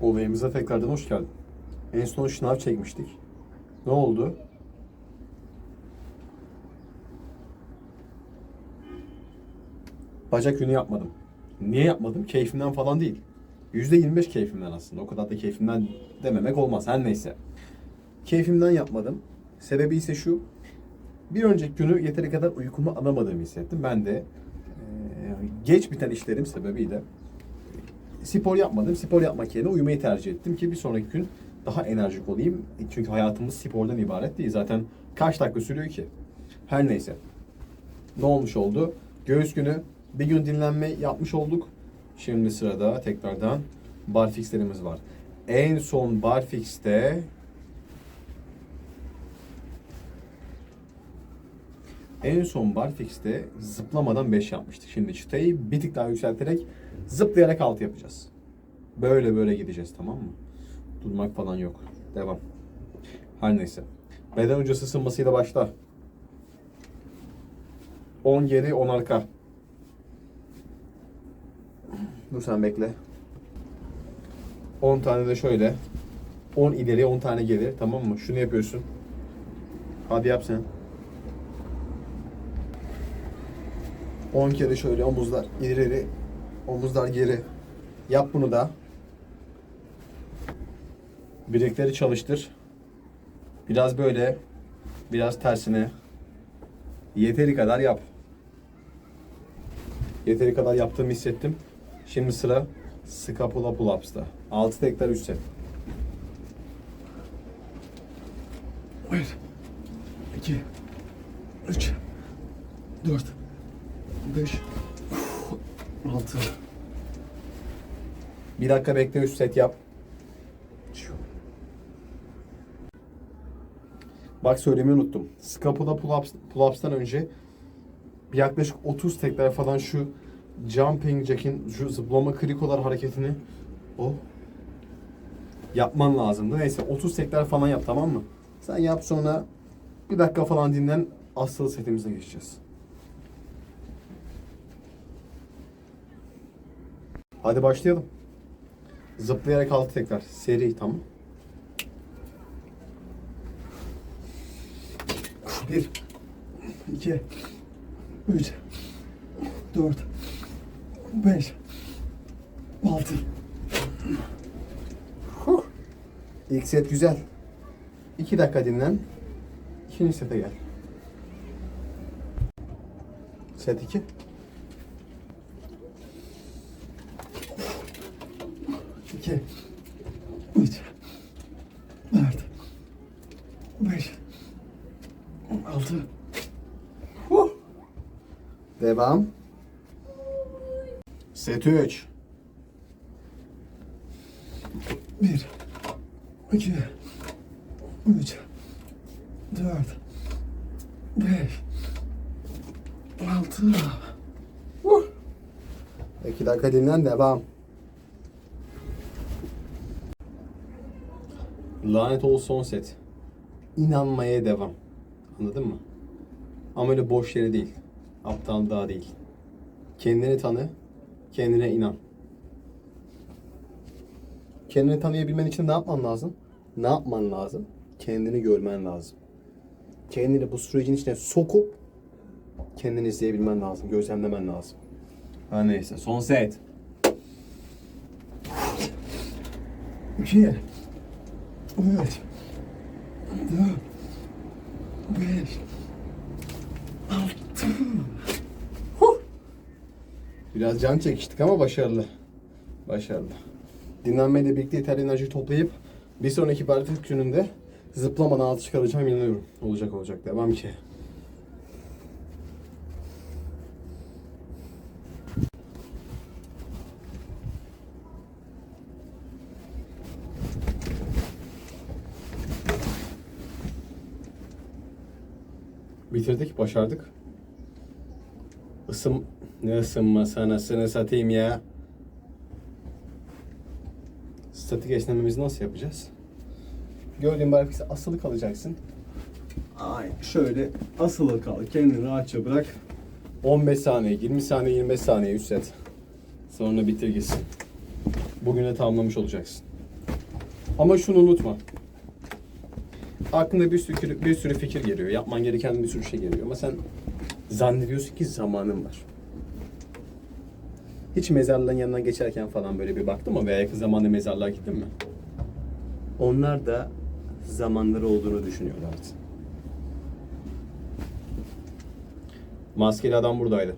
Olayımıza tekrardan hoş geldin. En son şınav çekmiştik. Ne oldu? Bacak günü yapmadım. Niye yapmadım? Keyfimden falan değil. %25 keyfimden aslında. O kadar da keyfimden dememek olmaz. Her neyse. Keyfimden yapmadım. Sebebi ise şu. Bir önceki günü yeteri kadar uykumu alamadığımı hissettim. Ben de eee, geç biten işlerim sebebiyle spor yapmadım. Spor yapmak yerine uyumayı tercih ettim ki bir sonraki gün daha enerjik olayım. Çünkü hayatımız spordan ibaret değil. Zaten kaç dakika sürüyor ki? Her neyse. Ne olmuş oldu? Göğüs günü bir gün dinlenme yapmış olduk. Şimdi sırada tekrardan barfixlerimiz var. En son barfix'te En son barfix'te zıplamadan 5 yapmıştık. Şimdi çıtayı bir tık daha yükselterek zıplayarak 6 yapacağız. Böyle böyle gideceğiz tamam mı? Durmak falan yok. Devam. Her neyse. Beden öncesi ısınmasıyla başla. 10 geri 10 arka. Dur sen bekle. 10 tane de şöyle. 10 ileri 10 tane geri tamam mı? Şunu yapıyorsun. Hadi yap sen. 10 kere şöyle omuzlar ileri, omuzlar geri. Yap bunu da. Bilekleri çalıştır. Biraz böyle, biraz tersine. Yeteri kadar yap. Yeteri kadar yaptığımı hissettim. Şimdi sıra scapula pull-ups'ta. 6 tekrar 3 set. Bir, iki, üç, dört, beş, altı. Bir dakika bekle 3 set yap. Bak söylemeyi unuttum. Scapula pull-ups, pull-ups'tan önce yaklaşık 30 tekrar falan şu jumping jack'in şu zıplama krikolar hareketini o yapman lazımdı. Neyse 30 tekrar falan yap tamam mı? Sen yap sonra bir dakika falan dinlen. Asıl setimize geçeceğiz. Hadi başlayalım. Zıplayarak altı tekrar. Seri tamam. Bir, iki, üç, dört, beş, altı. İlk set güzel. 2 dakika dinlen. İkinci sete gel. Set 2. iki, üç, dört, beş, altı. Devam. Set 3. Bir, iki, üç, dört, beş, altı. 2 dakika dinlen devam. Lanet ol Sunset. İnanmaya devam. Anladın mı? Ama öyle boş yere değil. Aptal daha değil. Kendini tanı, kendine inan. Kendini tanıyabilmen için ne yapman lazım? Ne yapman lazım? Kendini görmen lazım. Kendini bu sürecin içine sokup kendini izleyebilmen lazım, gözlemlemen lazım. Her neyse, son set. Bir şey 4, 5, 6. Biraz can çekiştik ama başarılı. Başarılı. Dinlenmeyle birlikte yeterli enerji toplayıp bir sonraki parti gününde zıplamadan altı çıkaracağım inanıyorum. Olacak olacak. Devam ki. Bitirdik, başardık. Isın... Ne ısınması anasını satayım ya. Statik esnememizi nasıl yapacağız? Gördüğün barfix'e asılı kalacaksın. Ay şöyle asılı kal. Kendini rahatça bırak. 15 saniye, 20 saniye, 25 saniye 3 set. Sonra bitir gitsin. Bugüne tamamlamış olacaksın. Ama şunu unutma. Aklına bir sürü, bir sürü fikir geliyor. Yapman gereken bir sürü şey geliyor. Ama sen zannediyorsun ki zamanın var. Hiç mezarlığın yanından geçerken falan böyle bir baktın mı? Veya yakın zamanda mezarlığa gittin mi? Onlar da zamanları olduğunu düşünüyorlardı. Maskeli adam buradaydı.